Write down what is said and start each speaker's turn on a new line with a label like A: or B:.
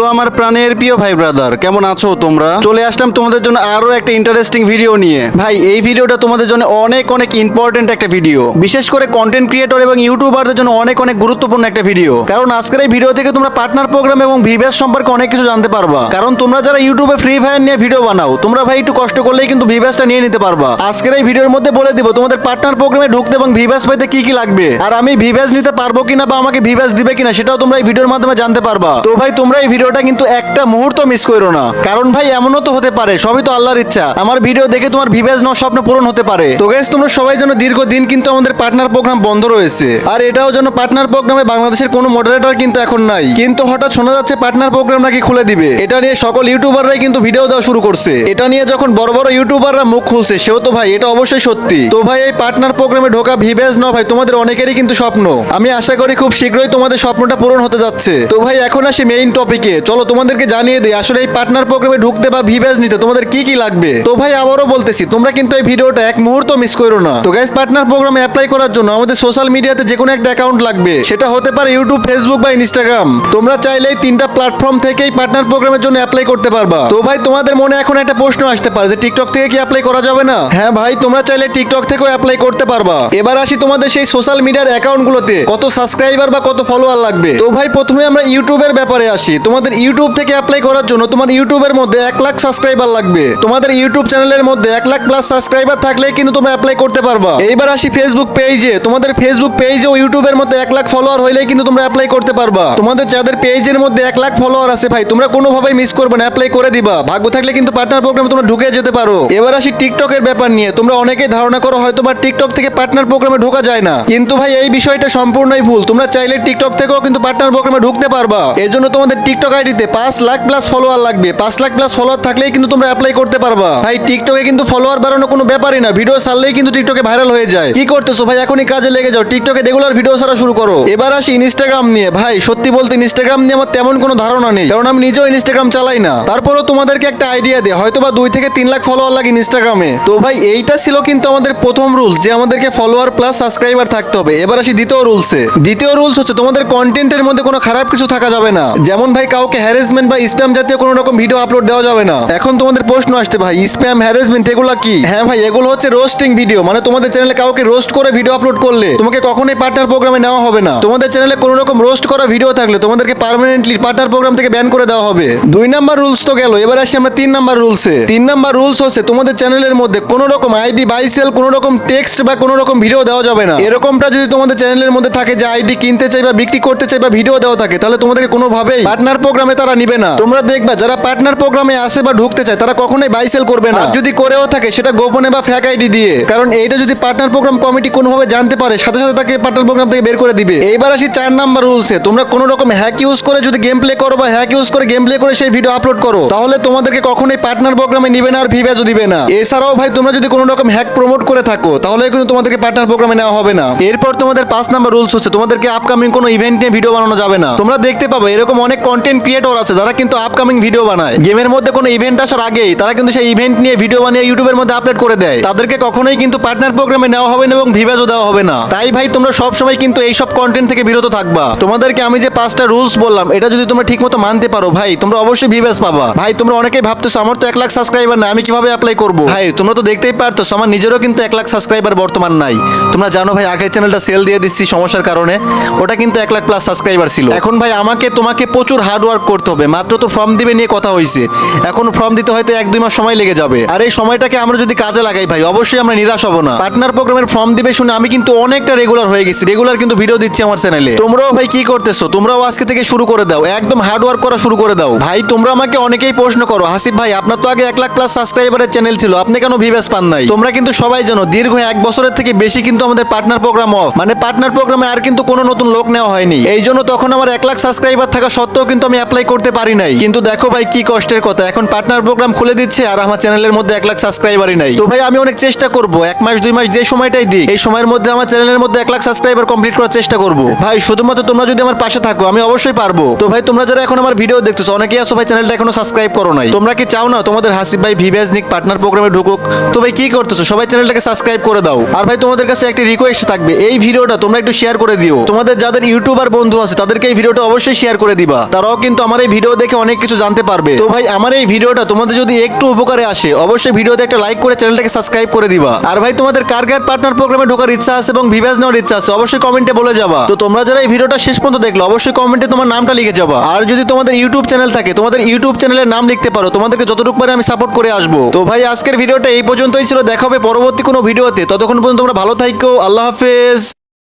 A: তো আমার প্রাণের প্রিয় ভাই ব্রাদার কেমন আছো তোমরা? চলে আসলাম তোমাদের জন্য আরও একটা ইন্টারেস্টিং ভিডিও নিয়ে। ভাই, এই ভিডিওটা তোমাদের জন্য অনেক অনেক ইম্পর্টেন্ট একটা ভিডিও বিশেষ করে কন্টেন্ট ক্রিয়েটর এবং ইউটিউবারদের জন্য অনেক অনেক গুরুত্বপূর্ণ একটা ভিডিও কারণ আজকের এই ভিডিও থেকে তোমরা পার্টনার প্রোগ্রাম এবং ভিভেস সম্পর্কে অনেক কিছু জানতে পারবা। কারণ তোমরা যারা ইউটিউবে ফ্রি ফায়ার নিয়ে ভিডিও বানাও, তোমরা ভাই একটু কষ্ট করলেই কিন্তু ভিভেসটা নিয়ে নিতে পারবা। আজকের এই ভিডিওর মধ্যে বলে দিব, তোমাদের পার্টনার প্রোগ্রামে ঢুকতে এবং ভিভেস পাইতে কি কি লাগবে? আর আমি ভিভেস নিতে পারব কিনা বা আমাকে ভিভেস দিবে কিনা, সেটাও তোমরা এই ভিডিওর মাধ্যমে জানতে পারবা। তো ভাই, তোমরা এই ভিডিওটা কিন্তু একটা মুহূর্ত মিস করো না। কারণ ভাই, এমনও তো হতে পারে, সবই তো আল্লাহর ইচ্ছা। আমার ভিডিও দেখে তোমার ভিভেস নেওয়ার স্বপ্ন পূরণ হতে পারে। তো গাইস তোমরা সবাই যেন দীর্ঘদিন কিন্তু আমাদের পার্টনার প্রোগ্রাম বন্ধ রয়েছে। আর এটাও যেন পার্টনার প্রোগ্রামে বাংলাদেশের কোনো মডারেটর কিন্তু এখন নাই। কিন্তু হঠাৎ শোনা যাচ্ছে পার্টনার প্রোগ্রাম নাকি খুলে দিবে। এটা নিয়ে সকল ইউটিউবাররাই কিন্তু ভিডিও দেওয়া শুরু করছে। এটা নিয়ে যখন বড় বড় ইউটিউবাররা মুখ খুলছে, সেও তো ভাই, এটা অবশ্যই সত্যি। তো ভাই, এই পার্টনার প্রোগ্রামে ঢোকা ভিভেজ না ভাই, তোমাদের অনেকেরই কিন্তু স্বপ্ন। আমি আশা করি খুব শীঘ্রই তোমাদের স্বপ্নটা পূরণ হতে যাচ্ছে। তো ভাই, এখন আসি মেইন টপিকে চলো তোমাদেরকে জানিয়ে দিই, আসলে এই পার্টনার প্রোগ্রামে ঢুকতে বা ভিভেজ নিতে তোমাদের কি কি লাগবে? তো ভাই, আবারও বলতেছি, তোমরা কিন্তু এই ভিডিওটা এক মুহূর্ত মিস করো না। তো গাইস পার্টনার প্রোগ্রামে অ্যাপ্লাই করার জন্য আমাদের সোশ্যাল মিডিয়াতে যে কোনো একটা অ্যাকাউন্ট লাগবে। সেটা হতে পারে ইউটিউব ফেসবুক বা ইনস্টাগ্রাম তোমরা চাইলেই তিনটা প্ল্যাটফর্ম থেকেই পার্টনার প্রোগ্রামের জন্য অ্যাপ্লাই করতে পারবা। তো ভাই, তোমাদের মনে এখন একটা প্রশ্ন আসতে পারে যে টিকটক থেকে কি অ্যাপ্লাই করা যাবে না? হ্যাঁ ভাই, তোমরা চাইলে টিকটক থেকেও অ্যাপ্লাই করতে পারবা। এবার আসি তোমাদের সেই সোশ্যাল মিডিয়ার অ্যাকাউন্টগুলোতে কত সাবস্ক্রাইবার বা কত ফলোয়ার লাগবে? তো ভাই, প্রথমে আমরা ইউটিউবের ব্যাপারে আসি। তোমাদের ইউটিউব থেকে অ্যাপ্লাই করার জন্য তোমার ইউটিউবের মধ্যে এক লাখ সাবস্ক্রাইবার লাগবে। তোমাদের ইউটিউব চ্যানেলের মধ্যে এক লাখ প্লাস সাবস্ক্রাইবার থাকলে কিন্তু তোমরা অ্যাপ্লাই করতে পারবা। এইবার আসি ফেসবুক পেজে তোমাদের ফেসবুক পেজে ও ইউটিউবের মধ্যে এক লাখ ফলোয়ার হইলেই কিন্তু তোমরা অ্যাপ্লাই করতে পারবা। তোমাদের যাদের পেজের মধ্যে এক লাখ ফলোয়ার আছে ভাই, তোমরা কোনোভাবেই মিস করবে না অ্যাপ্লাই করে দিবা। ভাগ্য থাকলে কিন্তু পার্টনার প্রোগ্রামে তোমরা ঢুকে যেতে পারো। এবার আসি টিকটকের ব্যাপার নিয়ে। তোমরা অনেকেই ধারণা করো হয়তো বা টিকটক থেকে পার্টনার প্রোগ্রামে ঢোকা যায় না। কিন্তু ভাই, এই বিষয়টা সম্পূর্ণই ভুল। তোমরা চাইলে টিকটক থেকেও কিন্তু পার্টনার প্রোগ্রামে ঢুকতে পারবা। এর জন্য তোমাদের টিকটক আইডিতে পাঁচ লাখ প্লাস ফলোয়ার লাগবে। পাঁচ লাখ প্লাস ফলোয়ার থাকলেই কিন্তু তোমরা অ্যাপ্লাই করতে পারবা। ভাই টিকটকে কিন্তু ফলোয়ার বাড়ানো কোনো ব্যাপারই না। ভিডিও ছাড়লেই কিন্তু টিকটকে ভাইরাল হয়ে যায়। কি করতেছো ভাই? এখনই কাজে লেগে যাও। টিকটকে রেগুলার ভিডিও ছাড়া শুরু করো। এবার আসি ইনস্টাগ্রাম নিয়ে। ভাই, সত্যি বলতে ইনস্টাগ্রাম নিয়ে আমার তেমন কোনো ধারণা নেই। কারণ আমি নিজেও ইনস্টাগ্রাম চালাই না। তারপরেও তোমাদেরকে একটা আইডিয়া দে হয়তো বা দুই থেকে তিন লাখ ফলোয়ার লাগে ইনস্টাগ্রামে তো ভাই, এইটা ছিল কিন্তু আমাদের প্রথম রুল যে আমাদেরকে ফলোয়ার প্লাস সাবস্ক্রাইবার থাকতে হবে। এবার আসি দ্বিতীয় রুলসে দ্বিতীয় রুলস হচ্ছে, তোমাদের কন্টেন্টের মধ্যে কোনো খারাপ কিছু থাকা যাবে না। যেমন ভাই কাউকে হ্যারাসমেন্ট বা স্প্যাম জাতীয় কোনো রকম ভিডিও আপলোড দেওয়া যাবে না। এখন তোমাদের প্রশ্ন আসতে ভাই স্প্যাম হ্যারাসমেন্ট এগুলো কি? হ্যাঁ ভাই, এগুলো হচ্ছে রোস্টিং ভিডিও মানে তোমাদের চ্যানেলে কাউকে রোস্ট করে ভিডিও আপলোড করলে তোমাকে কখনোই পার্টনার প্রোগ্রামে নেওয়া হবে না। তোমাদের চ্যানেলে কোনো রকম রোস্ট করা ভিডিও থাকলে তোমাদেরকে পার্মানেন্টলি পার্টনার প্রোগ্রাম থেকে ব্যান করে দেওয়া হবে। দুই নাম্বার রুলস তো গেল, এবার আসি আমরা তিন নাম্বার রুলসে তিন নাম্বার রুলস হচ্ছে তোমাদের চ্যানেলের মধ্যে কোনো রকম আইডি বাই সেল কোনো রকম টেক্সট বা কোনো রকম ভিডিও দেওয়া যাবে না। এরকমটা যদি তোমাদের চ্যানেলের মধ্যে থাকে যে আইডি কিনতে চাই বা বিক্রি করতে চাই বা ভিডিও দেওয়া থাকে, তাহলে তোমাদেরকে কোনোভাবেই পার্টনার প্রোগ্রামে তারা নিবে না। তোমরা দেখবা যারা পার্টনার প্রোগ্রামে আসে বা ঢুকতে চায় তারা কখনোই বাই সেল করবে না। যদি করেও থাকে সেটা গোপনে বা ফ্যাক আইডি দিয়ে। কারণ এইটা যদি পার্টনার প্রোগ্রাম কমিটি কোনোভাবে জানতে পারে সাথে সাথে তাকে পার্টনার প্রোগ্রাম থেকে বের করে দিবে। এইবার আসি চার নাম্বার রুলসে তোমরা কোনো রকম হ্যাক ইউজ করে যদি গেম প্লে করো বা হ্যাক ইউজ করে গেম প্লে করে সেই ভিডিও আপলোড করো তাহলে তোমাদেরকে কখনোই পার্টনার প্রোগ্রামে নিবে না আর ভিভেজও দিবে না। এছাড়াও ভাই তোমরা যদি কোনো রকম হ্যাক প্রমোট করে থাকো তাহলে কিন্তু তোমাদেরকে পার্টনার প্রোগ্রামে নেওয়া হবে না। এরপর তোমাদের পাঁচ নাম্বার রুলস হচ্ছে তোমাদেরকে আপকামিং কোনো ইভেন্ট নিয়ে ভিডিও বানানো যাবে না। তোমরা দেখতে পাবে এরকম অনেক কন্টেন্ট ক্রিয়েটর আছে, যারা কিন্তু আপকামিং ভিডিও বানায়। গেমের মধ্যে কোনো ইভেন্ট আসার আগেই তারা কিন্তু সেই ইভেন্ট নিয়ে ভিডিও বানিয়ে ইউটিউবের মধ্যে আপলোড করে দেয়। তাদেরকে কখনোই কিন্তু পার্টনার প্রোগ্রামে নেওয়া হবে না এবং ভিভেজও দেওয়া হবে না। তাই ভাই, তোমরা সব সময় কিন্তু এই সব কন্টেন্ট থেকে বিরত থাকবা। তোমাদেরকে আমি যে পাঁচটা রুলস বললাম, এটা যদি তোমরা ঠিকমতো মানতে পারো, ভাই, তোমরা অবশ্যই ভিভেজ পাবা। ভাই, তোমরা অনেকেই ভাবতেছো, আমার তো এক লাখ সাবস্ক্রাইবার না আমি কীভাবে অ্যাপ্লাই করব? ভাই, তোমরা তো দেখতেই পারতো আমার নিজেরও কিন্তু এক লাখ সাবস্ক্রাইবার বর্তমান নাই। তোমরা জানো ভাই, আগের চ্যানেলটা সেল দিয়ে দিচ্ছি সমস্যার কারণে। ওটা কিন্তু এক লাখ প্লাস সাবস্ক্রাইবার ছিল। এখন ভাই, আমাকে, তোমাকে প্রচুর হার্ড ওয়ার্ক করতে হবে। মাত্র তো ফর্ম দিবে নিয়ে কথা হয়েছে এখন ফর্ম দিতে হয়তো এক, দুই মাস সময় লেগে যাবে। আর এই সময়টাকে আমরা যদি কাজে লাগাই ভাই, অবশ্যই আমরা নিরাশ হব না। পার্টনার প্রোগ্রামের ফর্ম দিবে শুনে আমি কিন্তু অনেকটা রেগুলার হয়ে গেছি। রেগুলার কিন্তু ভিডিও দিচ্ছি আমার চ্যানেলে তোমরাও ভাই কি করতেছো? তোমরাও আজকে থেকে শুরু করে দাও। একদম হার্ড ওয়ার্ক করা শুরু করে দাও। ভাই, তোমরা আমাকে অনেকেই প্রশ্ন করো, হাসিফ ভাই, আপনার তো আগে এক লাখ প্লাস সাবস্ক্রাইবারের চ্যানেল ছিল, আপনি কেন ভিভেস পান নাই? তোমরা কিন্তু সবাই জানো, দীর্ঘ এক বছরের থেকে বেশি কিন্তু আমাদের পার্টনার প্রোগ্রাম অফ মানে পার্টনার প্রোগ্রামে আর কিন্তু কোনো নতুন লোক নেওয়া হয়নি। এই জন্য তখন আমার এক লাখ সাবস্ক্রাইবার থাকা সত্ত্বেও কিন্তু আমি অ্যাপ্লাই করতে পারি নাই। কিন্তু দেখো ভাই কি কষ্টের কথা। এখন পার্টনার প্রোগ্রাম খুলে দিচ্ছে আর আমার চ্যানেলের মধ্যে এক লাখ সাবস্ক্রাইবারই নাই। তো ভাই আমি অনেক চেষ্টা করব। এক মাস, দুই মাস যে সময়টাই দিই এই সময়ের মধ্যে আমার চ্যানেলের মধ্যে এক লাখ সাবস্ক্রাইবার কমপ্লিট করার চেষ্টা করব। ভাই, শুধুমাত্র তোমরা যদি আমার পাশে থাকো, আমি অবশ্যই পারব। তো ভাই, তোমরা যারা এখন আমার ভিডিও দেখতেছো, অনেকেই আসো ভাই চ্যানেলটা এখনও সাবস্ক্রাইব করো নাই। তোমরা কি চাও না তোমাদের হাসিফ ভাই, ভিভেজ, নিক পার্টনার প্রোগ্রামে ঢুকুক? তো ভাই, কি করতেছো? সবাই চ্যানেলটাকে সাবস্ক্রাইব করে দাও। আর ভাই, তোমাদের কাছে একটা রিকোয়েস্ট থাকবে। এই ভিডিওটা তোমরা একটু শেয়ার করে দিও। তোমাদের যাদের ইউটিউবার বন্ধু আছে, তাদেরকে এই ভিডিওটা অবশ্যই শেয়ার করে দিবা। তারাও কিন্তু কিন্তু আমার এই ভিডিও দেখে অনেক কিছু জানতে পারবে। তো ভাই, আমার এই ভিডিওটা তোমাদের যদি একটু উপকারে আসে, অবশ্যই ভিডিওতে একটা লাইক করে চ্যানেলটাকে সাবস্ক্রাইব করে দিবা। আর ভাই, তোমাদের কার কার পার্টনার প্রোগ্রামে ঢোকার ইচ্ছা আছে এবং ভিভাস নেওয়ার ইচ্ছা আছে, অবশ্যই কমেন্টে বলে যাবা। তো তোমরা যারা এই ভিডিওটা শেষ পর্যন্ত দেখল, অবশ্যই কমেন্টে তোমার নামটা লিখে যাবা। আর যদি তোমাদের ইউটিউব চ্যানেল থাকে, তোমাদের ইউটিউব চ্যানেলের নাম লিখতে পারো, তোমাদেরকে যতটুকু পারে আমি সাপোর্ট করে আসব। তো ভাই, আজকের ভিডিওটা এই পর্যন্তই ছিল, দেখা হবে পরবর্তী কোনো ভিডিওতে। ততক্ষণ পর্যন্ত তোমরা ভালো থাকো আল্লাহ হাফেজ।